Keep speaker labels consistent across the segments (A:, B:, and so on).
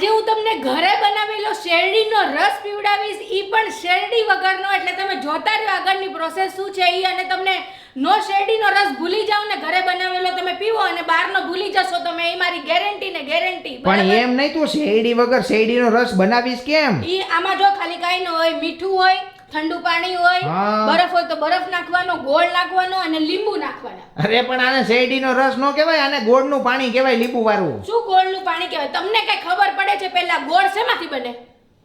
A: આજે હું તમને ઘરે બનાવેલો શેરડીનો રસ પીવડાવીશ એ પણ શેરડી વગરનો એટલે તમે જોતા રહ્યો આગળની પ્રોસેસ શું છે એ અને તમને નો શેરડીનો રસ ભૂલી જાવ ને ઘરે બનાવેલો તમે પીવો અને બહારનો ભૂલી જશો તમે એ મારી ગેરંટી ને ગેરંટી
B: પણ એમ નહીં તું શેરડી વગર શેરડીનો રસ બનાવીશ કેમ?
A: એ આમાં જો ખાલી કાંઈ ન હોય મીઠું હોય ઠંડુ પાણી હોય બરફ હોય તો બરફ નાખવાનો ગોળ નાખવાનો અને લીંબુ નાખવાના.
B: અરે પણ આને શેરડીનો રસ નો કહેવાય આને ગોળનું પાણી કહેવાય લીંબુ વાળું
A: શું ગોળનું પાણી કહેવાય? તમને કઈ ખબર પડે છે પહેલા ગોળ શેમાંથી બને?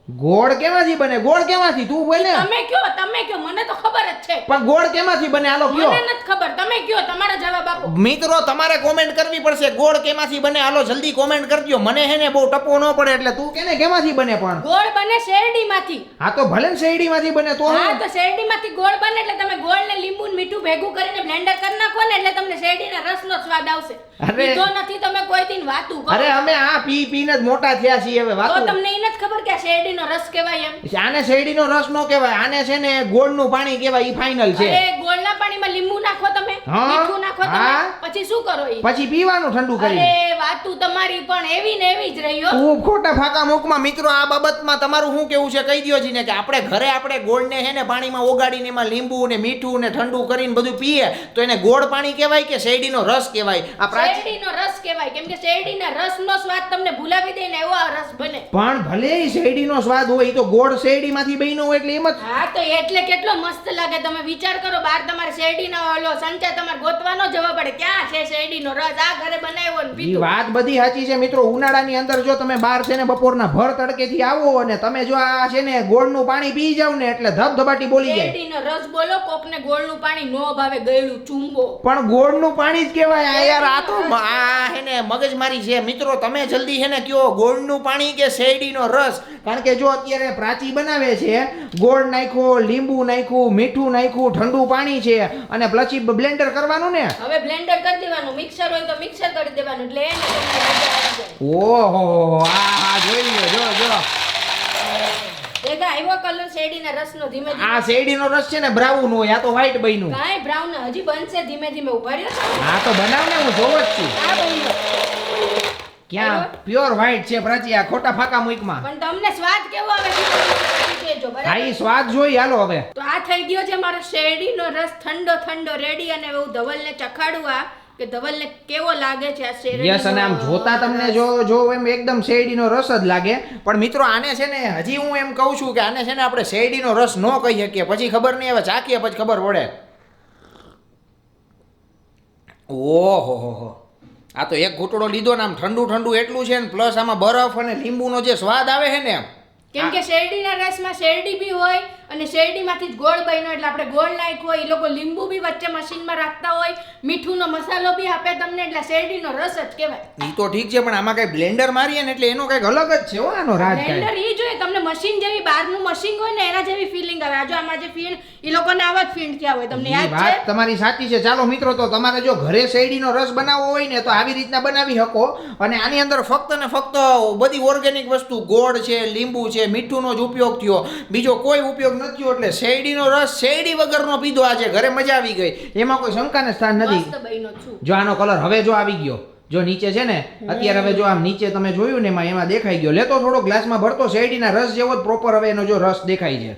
B: ગોળ કેમાંથી બને? ગોળ કેમાંથી તું બોલે
A: તમે કયો? તમે કયો? મને તો ખબર જ છે.
B: પણ ગોળ કેમાંથી બને? હાલો
A: મને નથી ખબર. તમે કયો? તમારા જવાબ આપો.
B: મિત્રો તમારે કોમેન્ટ કરવી પડશે. ગોળ કેમાંથી બને? હાલો જલ્દી કોમેન્ટ કરજો. મને હે ને બહુ ટપો ન પડે એટલે તું કેને કેમાંથી બને પણ?
A: ગોળ બને શેરડીમાંથી.
B: હા તો ભલે ને શેરડીમાંથી બને તો
A: હા? તો શેરડીમાંથી ગોળ બને એટલે તમે ગોળ ને લીંબુ ને મીઠું ભેગું કરીને બ્લેન્ડર કરી નાખો ને એટલે તમને શેરડીના રસનો સ્વાદ આવશે.
B: અરે.
A: પીધો નથી તમે કોઈ દિન વાતું
B: અરે અમે આ પી પીને જ મોટા થયા છીએ હવે
A: તો
B: વાતો.
A: તમને એ નથી ખબર કે આ શેરડીનો રસ કહેવાય એમ
B: આને શેરડીનો રસ નો કહેવાય આને છે ને ગોળનું પાણી કહેવાય ઈ ફાઇનલ છે
A: એ ગોળના પાણીમાં લીંબુ નાખો. મીઠું નાખો તમે. પછી શું કરો ઈ?
B: પછી પીવાનું ઠંડુ કરી
A: અરે વાતું તમારી પણ એવી ને એવી જ રહ્યો હો.
B: ખોટા ફાકા મુખમાં મિત્રો આ બાબતમાં તમારું શું કેવું છે? કહી દ્યો જીને કે આપણે ઘરે આપણે ગોળને હે ને પાણીમાં ઓગાડીને એમાં લીંબુ ને મીઠું ને ઠંડુ કરીને બધું પીએ તો એને ગોળ પાણી કહેવાય કે શેરડીનો રસ કહેવાય? આ
A: શેરડીનો રસ કહેવાય. કેમ કે શેરડીના રસનો સ્વાદ તમને ભૂલાવી દે ને એવો આ રસ બને.
B: પણ ભલે શેરડીનો સ્વાદ હોય તો ગોળ શેરડીમાંથી બન્યો હોય એટલે એમ જ.
A: હા તો એટલે કેટલો મસ્ત લાગે. તમે વિચાર કરો બાર તમારે શેરડીનો ઓલો સંચા તમારે ગોતવાનો જવા પડે. ક્યાં છે શેરડીનો રસ? આ ઘરે બનાવ્યો ને
B: ઈ
A: પીધું.
B: વાત બધી સાચી છે મિત્રો. ઉનાળાની અંદર જો તમે બહાર છે ને બપોરના ભર તડકેથી આવો અને તમે જો આ છે ને ગોળનું પાણી પી જાવ ને એટલે ધબધબાટી બોલી જાય.
A: શેરડીનો રસ બોલો કોકને ગોળનું પાણી નો ભાવે ગળ્યું ચૂંબો.
B: પણ ગોળનું પાણી જ કહેવાય. આ યાર આ તો મ- આ હે ને મગજમારી છે. મિત્રો તમે જલ્દી છે ને કયો ગોળનું પાણી કે શેરડીનો રસ? કારણ કે જો અત્યારે પ્રાચી બનાવે છે ગોળ નાખ્યો લીંબુ નાખ્યું મીઠું નાખ્યું ઠંડુ પાણી છે અને પછી બ્લેન્ડર કરવાનું ને?
A: હવે બ્લેન્ડર કરી દેવાનું. મિક્સર હોય તો મિક્સર કરી દેવાનું એટલે એને
B: ઓહો આ જોઈ લો જો જો.
A: આવ્યો કલર શેરડીના રસનો ધીમે ધીમે.
B: આ શેરડીનો રસ છે ને બ્રાઉન હોય આ તો વ્હાઈટ બન્યું.
A: કાંઈ બ્રાઉન હજી બનશે ધીમે ધીમે ઊભા રહ્યો
B: હા તો બનાવ ને હું જોવો જ છું.
A: આ બન્યો.
B: ક્યાં? પ્યોર વ્હાઈટ છે પ્રાચી આ ખોટા ફાકા મુઈકમાં
A: પણ તમને સ્વાદ કેવો આવે? તમે
B: હા એ સ્વાદ જોઈ હાલો હવે.
A: તો આ થઈ ગયો છે મારો શેરડીનો રસ ઠંડો ઠંડો રેડી અને હું ધવલને ચખાડું આ કે ધવલને કેવો લાગે છે આ શેરડી
B: યસ અને આમ જોતા તમને જો જો એમ એકદમ શેરડીનો રસ જ લાગે. પણ મિત્રો આને છે ને હજી હું એમ કહું છું કે આને છે ને આપણે શેરડીનો રસ ન કહી શકીએ. પછી ખબર નહીં હવે ચાખીએ પછી ખબર પડે. ઓહો હો હો. આ તો એક ઘૂંટડો લીધો ને આમ ઠંડુ ઠંડુ એટલું છે ને પ્લસ આમાં બરફ અને લીંબુનો જે સ્વાદ આવે છે ને
A: કેમ કે શેરડીના રસમાં શેરડી બી હોય અને શેરડીમાંથી જ ગોળ બન્યો એટલે આપણે ગોળ નાખ્યો હોય એ લોકો લીંબુ બી વચ્ચે મશીનમાં રાખતા હોય મીઠુંનો મસાલો બી આપે તમને એટલે શેરડીનો રસ જ કહેવાય.
B: એ તો ઠીક છે પણ આમાં કઈ બ્લેન્ડર મારીએ ને એટલે એનો કંઈક અલગ જ છે હો આનો રાજ
A: બ્લેન્ડર એ જોઈએ તમને મશીન જેવી બહારનું મશીન હોય ને એના જેવી ફિલિંગ આવે. આજે આમાં જે ફીણ એ લોકોને આવા જ ફીણ થયા હોય તમને યાદ છે?
B: તમારી સાચી છે. ચાલો મિત્રો તો તમારે જો ઘરે શેરડીનો રસ બનાવવો હોય ને તો આવી રીતના બનાવી શકો. અને આની અંદર ફક્ત ને ફક્ત બધી ઓર્ગેનિક વસ્તુ ગોળ છે લીંબુ છે મીઠુંનો જ ઉપયોગ થયો. બીજો કોઈ ઉપયોગ નથી થયો એટલે શેરડીનો રસ શેરડી વગરનો પીધો આજે. ઘરે મજા આવી ગઈ. એમાં કોઈ શંકાને સ્થાન નથી. જો આનો કલર હવે જો આવી ગયો. જો નીચે છે ને અત્યારે હવે જો આમ નીચે તમે જોયું ને એમાં એમાં દેખાઈ ગયો. લેતો થોડો ગ્લાસમાં ભરતો શેરડીના રસ જેવો જ પ્રોપર હવે એનો જો રસ દેખાય છે.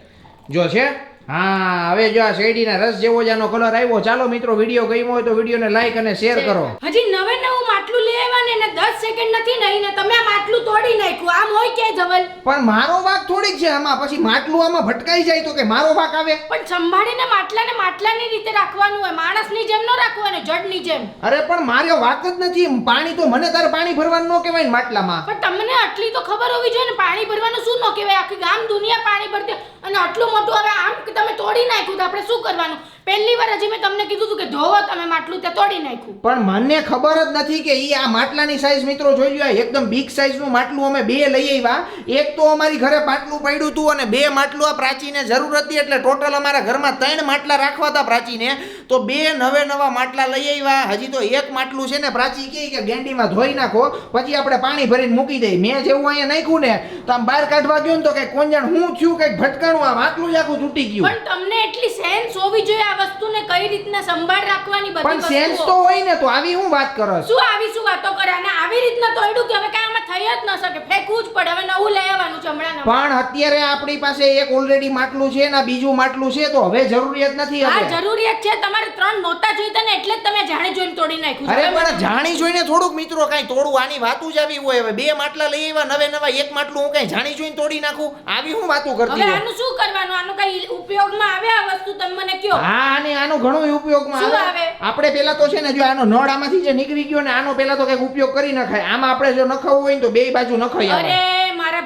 B: જો છે હા હવે જો આ શેરડીના રસ જેવો જ આનો કલર આવ્યો ચાલો મિત્રો વીડિયો ગમ્યો હોય તો વિડીયોને લાઈક અને શેર કરો.
A: હજી નવે નવું માટલું લેવા ને એને દસ સેકન્ડ નથી નહીં ને તમે માટલું તોડી નાખ્યું. આમ હોય કે ધવલ
B: પણ મારો વાક થોડીક છે આમાં. પછી માટલું આમાં ભટકાઈ જાય તો કે મારો વાક આવે?
A: પણ સંભાળીને માટલાને માટલાની રીતે રાખવાનું હોય. માણસની જેમ ન રાખવાનું જડની જેમ.
B: અરે પણ મારો વાક જ નથી. પાણી તો મને તાર પાણી ભરવાનું ન કહેવાય માટલામાં.
A: પણ તમને આટલી તો ખબર હોવી જોઈએ ને. પાણી ભરવાનું શું ન કહેવાય? આખી ગામ દુનિયા પાણી ભરતી. અને આટલું મોટું હવે આમ કે તમે તોડી નાખ્યું તો આપણે શું કરવાનું? પહેલી વાર હજી મેં તમને કીધું હતું કે ધોવો તમે માટલું તે તોડી નાખ્યું.
B: પણ મને ખબર જ નથી કે ઈ આ માટલાની સાઈઝ મિત્રો જોઈ લ્યો એકદમ બિગ સાઈઝનું માટલું અમે બે લઈ આવ્યા. એક તો અમારી ઘરે માટલું પડ્યું હતું અને બે માટલું આ પ્રાચીને જરૂર હતી, એટલે ટોટલ અમારા ઘરમાં ત્રણ માટલા રાખવા હતા પ્રાચીને. તો બે નવે નવા માટલા લઈ આવ્યા. હજી તો એક માટલું છે ને પ્રાચી કહે કે ગેંડીમાં ધોઈ નાખો, પછી આપણે પાણી ભરીને મૂકી દઈએ. મેં જેવું અહીંયા નાખ્યું ને, તો આમ બહાર કાઢવા ગયું ને તો કંઈક કોંજણ હું થયું, કંઈક ભટકાણું આ માટલું જ આખું તૂટી ગયું.
A: પણ તમને એટલી સેન્સ હોવી જોઈએ આ વસ્તુને કઈ રીતના સંભાળ રાખવાની
B: પણ સેન્સ તો હોય ને તો આવી હું વાત કરો
A: શું આવી શું વાતો કરે? અને આવી રીતના તોડ્યું કે હવે કાંઈ આમાં થઈ જ ન શકે ફેંકવું જ પડે હવે હમણાં
B: પણ અત્યારે આપણી પાસે એક ઓલરેડી માટલું છે ને બીજું માટલું છે તો હવે જરૂરિયાત નથી હવે.
A: જરૂરિયાત છે. તમારે ત્રણ નોતા જોઈતા ને એટલે જ તમે જાણી જોઈને તોડી નાખ્યું
B: અરે પણ જાણી જોઈને થોડુંક મિત્રો કાંઈ તોડવું આની વાતું જ આવી હોય. હવે બે માટલા લઈ આવ્યા નવે નવા એક માટલું હું કાંઈ જાણી જોઈને તોડી નાખું? આવી હું વાતું કરતી
A: હવે આનું શું કરવાનું? આનું કઈ ઉપયોગમાં આવે આ વસ્તુ? તમે મને કયો
B: હા અને આનો ઘણો ઉપયોગમાં આવે? આપણે પેલા તો છે ને જો આનો નળ આમાંથી જે નીકળી ગયો ને આનો પેલા તો કંઈક ઉપયોગ કરી નખાય. આમાં આપણે જો નખાવું હોય ને તો બે બાજુ નખાય
A: અરે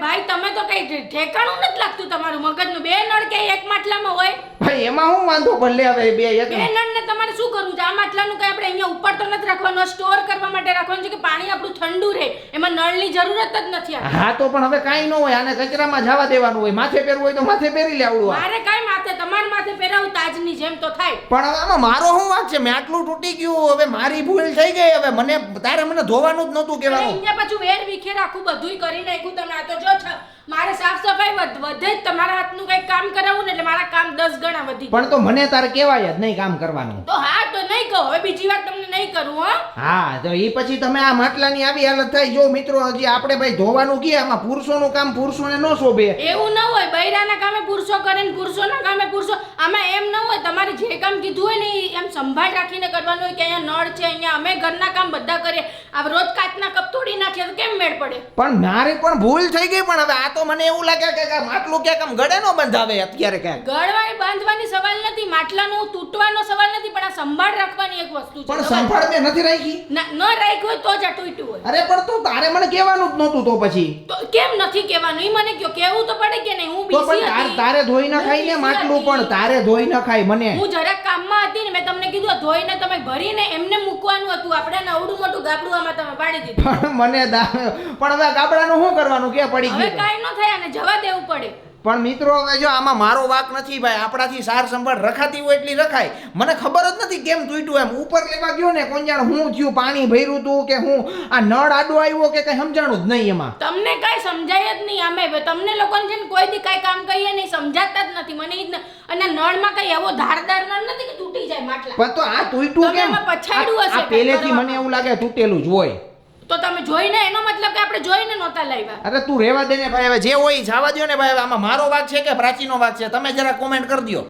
A: ભાઈ તમે તો કઈ ઠેકાણું નથી લાગતું તમારું. મગજનું બે નળ કે એક માટલામાં હોય.
B: ભાઈ એમાં હું વાંધો ભલે હવે બે એક
A: બે નળને તમારે શું કરવું છે? આ માટલાનું કઈ આપણે અહીંયા ઉપર તો નથી રાખવાનું સ્ટોર કરવા માટે રાખવાનું છે કે પાણી આપણું ઠંડુ રહે? નળની જરૂરત જ નથી
B: હા તો પણ હવે કાઈ ન હોય. આને કચરામાં જવા દેવાનું હોય. માથે પહેરવું હોય તો માથે પહેરી લે આવડું.
A: મારે કાઈ માથે તમાર માથે પહેરાવું તાજની જેમ તો થાય.
B: પણ હવે આમાં મારો શું વાંક છે? મેં આટલું તૂટી ગયું. હવે મારી ભૂલ થઈ ગઈ. હવે મને તારે મને ધોવાનું જ નહોતું કહેવાનું.
A: પછી વેર વિખેર આખું બધુંય કરી નાખ્યું. તમે આ તો જો છ- મારે સાફ સફાઈ વધે તમારા હાથનું કંઈક કામ કરાવવું ને એટલે મારા કામ દસ ગણા વધી
B: પણ તો મને તારે કહેવાય જ નહીં કામ કરવાનું.
A: તો હા તો નહીં કહો. હવે બીજી વાર તમને નહીં કરું હો.
B: હા તો એ પછી તમે આ માટલાની આવી હાલત થાય. જો મિત્રો હજી આપણે ભાઈ ધોવાનું કે આમાં પુરુષોનું કામ પુરુષોને ન શોભે.
A: એવું ન હોય. બૈરાના કામે પુરુષો કરે ને પુરુષોના કામે પુરુષો. આમાં એમ ન હોય તમારે જે કામ કીધું હોય ને એમ સંભાળ રાખીને કરવાનું હોય કે અહીંયા નળ છે અહીંયા અમે ઘરના કામ બધા કરીએ. આ રોજ કાચના કપ તોડી નાખીએ તો કેમ મેળ પડે?
B: પણ મારી પણ ભૂલ થઈ ગઈ પણ હવે આ તો મને એવું લાગે કે માટલું ક્યાંક આમ ગળે નો બંધાવે અત્યારે ક્યાંક
A: ગળવાની બાંધવાની સવાલ નથી માટલાનો તૂટવાનો સવાલ નથી પણ આ સંભાળ રાખવાની એક વસ્તુ છે.
B: પણ? સંભાળ મેં નથી રાખી.
A: ના ન રાખ્યું હોય તો જ આ તૂટ્યું હોય.
B: અરે પણ તો તારે મને કહેવાનું જ નહોતું તો પછી.
A: તો કેમ નથી કહેવાનું? એ મને કયો કેવું તો પડે કે નહીં? હું
B: તો પણ
A: હતી.
B: તારે ધોઈ
A: ના
B: નખાય ને માટલું પણ તારે ધોઈ નખાય મને.
A: હું જરાક કામમાં હતી ને મેં તમને કીધું ધોઈને તમે ભરીને એમને મૂકવાનું હતું. આપણે નવડું મોટું ગાબડું આમાં તમે પાડી દીધું.
B: પણ મને પણ હવે ગાબડાનું શું કરવાનું? કે પડી
A: હવે કાઈ ન થાય અને જવા દેવું પડે.
B: પણ મિત્રો હવે જો આમાં મારો વાક નથી ભાઈ આપણાથી સાર સંભાળ રખાતી હોય એટલી રખાય. મને ખબર જ નથી કેમ તૂટ્યું એમ. ઉપર લેવા ગયો ને કોણ જાણે હું થયું પાણી ભર્યું તું કે હું આ નળ આડો આવ્યો કે કઈ સમજાણું જ નહીં એમાં.
A: તમને કાંઈ સમજાય જ નહીં અમે તમને લોકોને છે ને કોઈ દી કઈ કામ કહીએ નહીં સમજાતા જ નથી. મને ઈ જ ન- અને નળમાં કઈ એવો ધારદાર નળ નથી કે તૂટી જાય માટલા.
B: પણ તો આ તૂટ્યું કેમ?
A: પછાડ્યું હશે
B: પહેલેથી મને એવું લાગે તૂટેલું જ હોય.
A: તો તમે જોઈને એનો મતલબ કે આપણે જોઈને નહોતા લાવ્યા.
B: અરે તું રહેવા દે ને ભાઈ, હવે જે હોય એ જવા દ્યો ને ભાઈ, હવે આમાં મારો વાક છે કે પ્રાચીનો વાક છે? તમે જરા કોમેન્ટ કરી દ્યો.